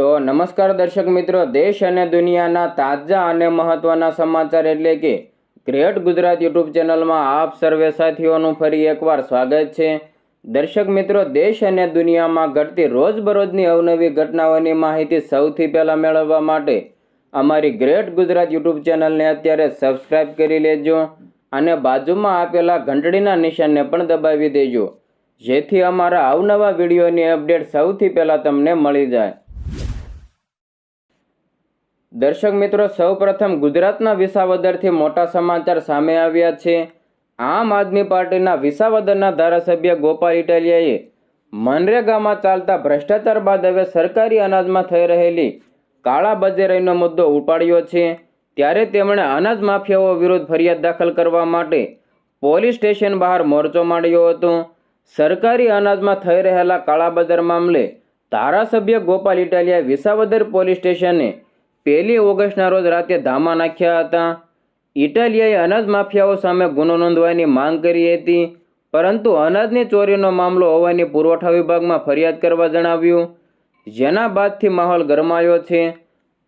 તો નમસ્કાર દર્શક મિત્રો, દેશ અને દુનિયાના તાજા અને મહત્વના સમાચાર એટલે કે ગ્રેટ ગુજરાત યુટ્યુબ ચેનલમાં આપ સર્વે સાથીઓનું ફરી એકવાર સ્વાગત છે. દર્શક મિત્રો, દેશ અને દુનિયામાં ઘટતી રોજબરોજની અવનવી ઘટનાઓની માહિતી સૌથી પહેલાં મેળવવા માટે અમારી ગ્રેટ ગુજરાત યુટ્યુબ ચેનલને અત્યારે સબસ્ક્રાઇબ કરી લેજો અને બાજુમાં આપેલા ઘંટડીના નિશાનને પણ દબાવી દેજો. જેથી અમારા અવનવા વિડીયોની અપડેટ સૌથી પહેલાં તમને મળી જાય. દર્શક મિત્રો, સૌપ્રથમ ગુજરાતના વિસાવદરથી મોટા સમાચાર સામે આવ્યા છે. આમ આદમી પાર્ટીના વિસાવદરના ધારાસભ્ય ગોપાલ ઇટાલિયાએ મનરેગામાં ચાલતા ભ્રષ્ટાચાર બાદ હવે સરકારી અનાજમાં થઈ રહેલી કાળા બજારીનો મુદ્દો ઉપાડ્યો છે. ત્યારે તેમણે અનાજ માફિયાઓ વિરુદ્ધ ફરિયાદ દાખલ કરવા માટે પોલીસ સ્ટેશન બહાર મોરચો માંડ્યો હતો. સરકારી અનાજમાં થઈ રહેલા કાળાબજાર મામલે ધારાસભ્ય ગોપાલ ઇટાલિયા વિસાવદર પોલીસ સ્ટેશને પહેલી ઓગસ્ટના રોજ રાતે ધામા નાખ્યા હતા. ઇટાલિયાએ અનાજ માફિયાઓ સામે ગુનો નોંધવાની માંગ કરી હતી, પરંતુ અનાજની ચોરીનો મામલો હોવાની પુરવઠા વિભાગમાં ફરિયાદ કરવા જણાવ્યું. જેના બાદથી માહોલ ગરમાયો છે.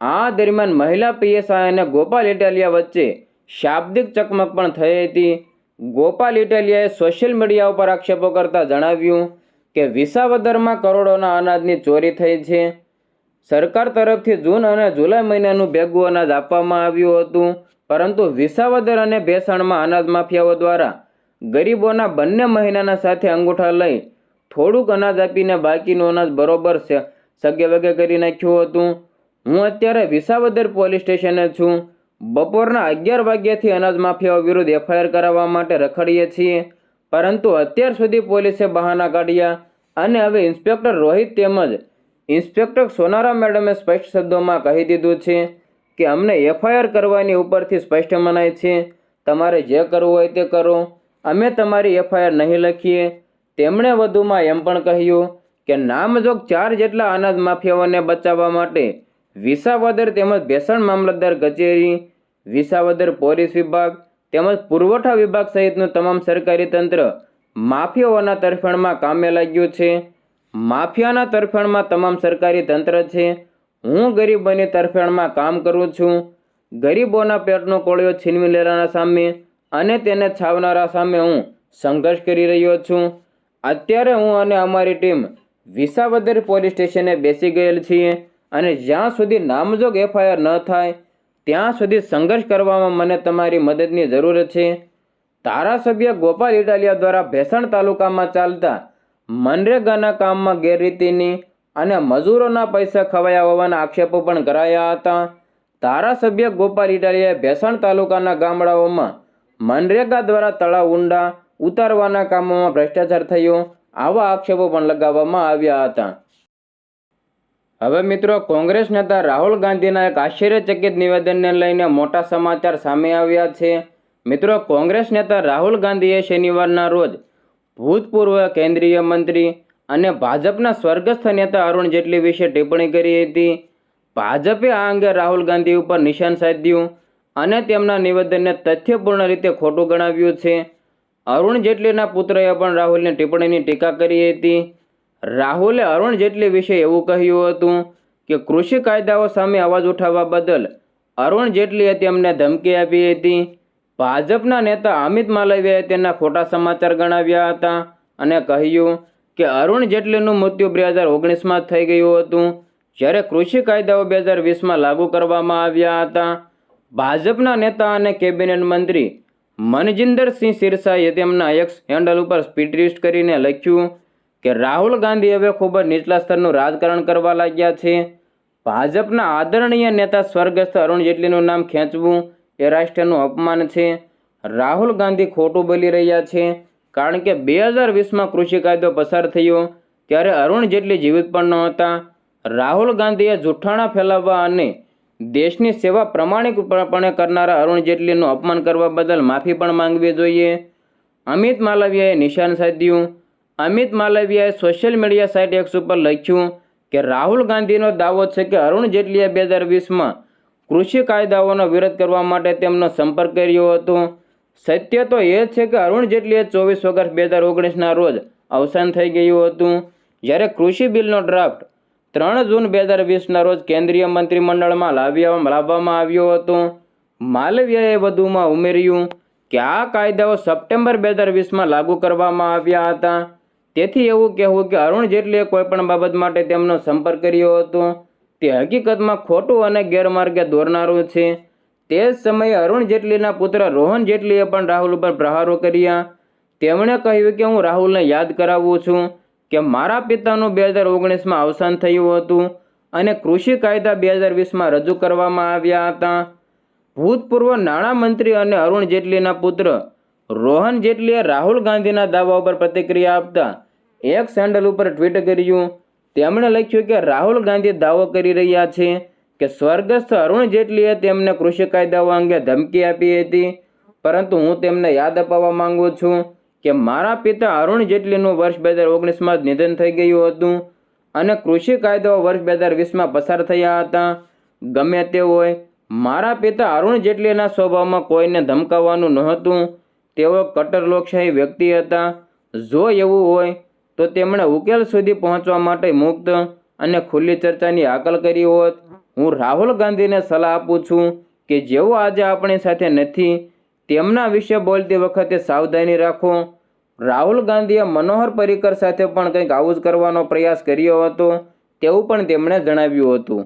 આ દરમિયાન મહિલા પીએસઆઈ અને ગોપાલ ઇટાલિયા વચ્ચે શાબ્દિક ચકમક પણ થઈ હતી. ગોપાલ ઇટાલિયાએ સોશિયલ મીડિયા ઉપર આક્ષેપો કરતા જણાવ્યું કે વિસાવદરમાં કરોડોના અનાજની ચોરી થઈ છે. સરકાર તરફથી જૂન અને જુલાઈ મહિનાનું ભેગું અનાજ આપવામાં આવ્યું હતું. પરંતુ વિસાવદર અને ભેસાણમાં અનાજ માફિયાઓ દ્વારા ગરીબોના બંને મહિનાના સાથે અંગૂઠા લઈ થોડુંક અનાજ આપીને બાકીનું અનાજ બરોબર છે સગે વગે કરી નાખ્યું હતું. હું અત્યારે વિસાવદર પોલીસ સ્ટેશને છું. બપોરના અગિયાર વાગ્યાથી અનાજ માફિયાઓ વિરુદ્ધ એફઆઈઆર કરાવવા માટે રખડીએ છીએ. પરંતુ અત્યાર સુધી પોલીસે બહાના કાઢ્યા અને હવે ઇન્સ્પેક્ટર રોહિત તેમજ ઇન્સ્પેક્ટર સોનારા મેડમે સ્પષ્ટ શબ્દોમાં કહી દીધું છે કે અમને એફઆઈઆર કરવાની ઉપરથી સ્પષ્ટ મનાય છે. તમારે જે કરવું હોય તે કરો. અમે તમારી એફઆઈઆર નહીં લખીએ. તેમણે વધુમાં એમ પણ કહ્યું કે નામજોગ ચાર જેટલા અનાજ માફિયાઓને બચાવવા માટે વિસાવદર તેમજ ભેસણ મામલતદાર કચેરી, વિસાવદર પોલીસ વિભાગ તેમજ પુરવઠા વિભાગ સહિતનું તમામ સરકારી તંત્ર માફિયાઓના તરફેણમાં કામે લાગ્યું છે. માફિયાના તરફેણમાં તમામ સરકારી તંત્ર છે. હું ગરીબોની તરફેણમાં કામ કરું છું. ગરીબોના પેટનો કોળિયો છીનવી લેનારા સામે અને તેને છાવનારા સામે હું સંઘર્ષ કરી રહ્યો છું. અત્યારે હું અને અમારી ટીમ વિસાવદર પોલીસ સ્ટેશને બેસી ગયેલ છીએ અને જ્યાં સુધી નામજોગ એફઆઈઆર ન થાય, ત્યાં સુધી સંઘર્ષ કરવામાં મને તમારી મદદની જરૂર છે. ધારાસભ્ય ગોપાલ ઇટાલિયા દ્વારા ભેસણ તાલુકામાં ચાલતા મનરેગાના કામમાં ગેરરીતિની અને મજૂરોના પૈસા ખવાયા હોવાના આક્ષેપો પણ કરાયા હતા. ધારાસભ્ય ગોપાલ ઇટાલિયાએ ભેસણ તાલુકાના ગામડાઓમાં મનરેગા દ્વારા તળાવ ઊંડા ઉતારવાના કામોમાં ભ્રષ્ટાચાર થયો આવા આક્ષેપો પણ લગાવવામાં આવ્યા હતા. હવે મિત્રો, કોંગ્રેસ નેતા રાહુલ ગાંધીના એક આશ્ચર્યચકિત નિવેદનને લઈને મોટા સમાચાર સામે આવ્યા છે. મિત્રો, કોંગ્રેસ નેતા રાહુલ ગાંધીએ શનિવારના રોજ ભૂતપૂર્વ કેન્દ્રીય મંત્રી અને ભાજપના સ્વર્ગસ્થ નેતા અરુણ જેટલી વિશે ટિપ્પણી કરી હતી. ભાજપે આ અંગે રાહુલ ગાંધી ઉપર નિશાન સાધ્યું અને તેમના નિવેદનને તથ્યપૂર્ણ રીતે ખોટું ગણાવ્યું છે. અરુણ જેટલીના પુત્રએ પણ રાહુલની ટિપ્પણીની ટીકા કરી હતી. રાહુલે અરુણ જેટલી વિશે એવું કહ્યું હતું કે, કૃષિ કાયદાઓ સામે અવાજ ઉઠાવવા બદલ અરુણ જેટલીએ તેમને ધમકી આપી હતી. ભાજપના નેતા અમિત માલવીયાએ તેના ખોટા સમાચાર ગણાવ્યા હતા અને કહ્યું કે અરુણ જેટલીનું મૃત્યુ બે હજાર ઓગણીસમાં થઈ ગયું હતું. જ્યારે કૃષિ કાયદાઓ બે હજાર વીસમાં લાગુ કરવામાં આવ્યા હતા. ભાજપના નેતા અને કેબિનેટ મંત્રી મનજિંદરસિંહ સિરસાએ તેમના એક્સ હેન્ડલ ઉપર સ્પીડ રિસ્ટ કરીને લખ્યું કે રાહુલ ગાંધી હવે ખૂબ જ નીચલા સ્તરનું રાજકારણ કરવા લાગ્યા છે. ભાજપના આદરણીય નેતા સ્વર્ગસ્થ અરુણ જેટલીનું નામ ખેંચવું એ રાષ્ટ્રનું અપમાન છે. રાહુલ ગાંધી ખોટું બોલી રહ્યા છે. કારણ કે બે હજાર વીસમાં કૃષિ કાયદો પસાર થયો, ત્યારે અરુણ જેટલી જીવિત પણ નહોતા રાહુલ ગાંધીએ જૂઠાણા ફેલાવવા અને દેશની સેવા પ્રમાણિકપણે કરનારા અરુણ જેટલીનું અપમાન કરવા બદલ માફી પણ માંગવી જોઈએ. અમિત માલવિયાએ નિશાન સાધ્યું. અમિત માલવિયાએ સોશિયલ મીડિયા સાઇટ એક્સ ઉપર લખ્યું કે, રાહુલ ગાંધીનો દાવો છે કે અરુણ જેટલીએ બે હજાર વીસમાં કૃષિ કાયદાઓનો વિરોધ કરવા માટે તેમનો સંપર્ક કર્યો હતો. સત્ય તો એ છે કે અરુણ જેટલીએ ચોવીસ ઓગસ્ટ બે હજાર ઓગણીસના રોજ અવસાન થઈ ગયું હતું. જ્યારે કૃષિ બિલનો ડ્રાફ્ટ ત્રણ જૂન બે હજાર વીસના રોજ કેન્દ્રીય મંત્રીમંડળમાં લાવ્યા, લાવવામાં આવ્યો હતો. માલવીયાએ વધુમાં ઉમેર્યું કે આ કાયદાઓ સપ્ટેમ્બર બે હજાર વીસમાં લાગુ કરવામાં આવ્યા હતા. તેથી એવું કહેવું કે અરુણ જેટલીએ કોઈપણ બાબત માટે તેમનો સંપર્ક કર્યો હતો. તે હકીકતમાં ખોટું અને ગેરમાર્ગે દોરનારું છે. તે જ સમયે અરુણ જેટલીના પુત્ર રોહન જેટલીએ પણ રાહુલ ઉપર પ્રહારો કર્યા. તેમણે કહ્યું કે હું રાહુલને યાદ કરાવું છું કે મારા પિતાનું બે હજાર ઓગણીસમાં અવસાન થયું હતું અને કૃષિ કાયદા બે હજાર વીસમાં રજૂ કરવામાં આવ્યા હતા. ભૂતપૂર્વ નાણામંત્રી અને અરુણ જેટલીના પુત્ર રોહન જેટલીએ રાહુલ ગાંધીના દાવા ઉપર પ્રતિક્રિયા આપતા એક સેન્ડલ ઉપર ટ્વીટ કર્યું તેમણે લખ્યું કે રાહુલ ગાંધી દાવો કરી રહ્યા છે કે સ્વર્ગસ્થ અરુણ જેટલીએ તેમને કૃષિ કાયદાઓ અંગે ધમકી આપી હતી. પરંતુ હું તેમને યાદ અપાવવા માંગુ છું કે મારા પિતા અરુણ જેટલીનું વર્ષ બે હજાર ઓગણીસમાં જ નિધન થઈ ગયું હતું અને કૃષિ કાયદાઓ વર્ષ બે હજાર વીસમાં પસાર થયા હતા. ગમે તે હોય, મારા પિતા અરુણ જેટલીના સ્વભાવમાં કોઈને ધમકાવવાનું નહોતું. તેઓ કટ્ટર લોકશાહી વ્યક્તિ હતા. જો એવું હોય તો તેમણે ઉકેલ સુધી પહોંચવા માટે મુક્ત અને ખુલ્લી ચર્ચાની હાકલ કરી હોત. હું રાહુલ ગાંધીને સલાહ આપું છું કે જેઓ આજે આપણી સાથે નથી, તેમના વિશે બોલતી વખતે સાવધાની રાખો. રાહુલ ગાંધીએ મનોહર પર્રિકર સાથે પણ કંઈક આવું જ કરવાનો પ્રયાસ કર્યો હતો તેવું પણ તેમણે જણાવ્યું હતું.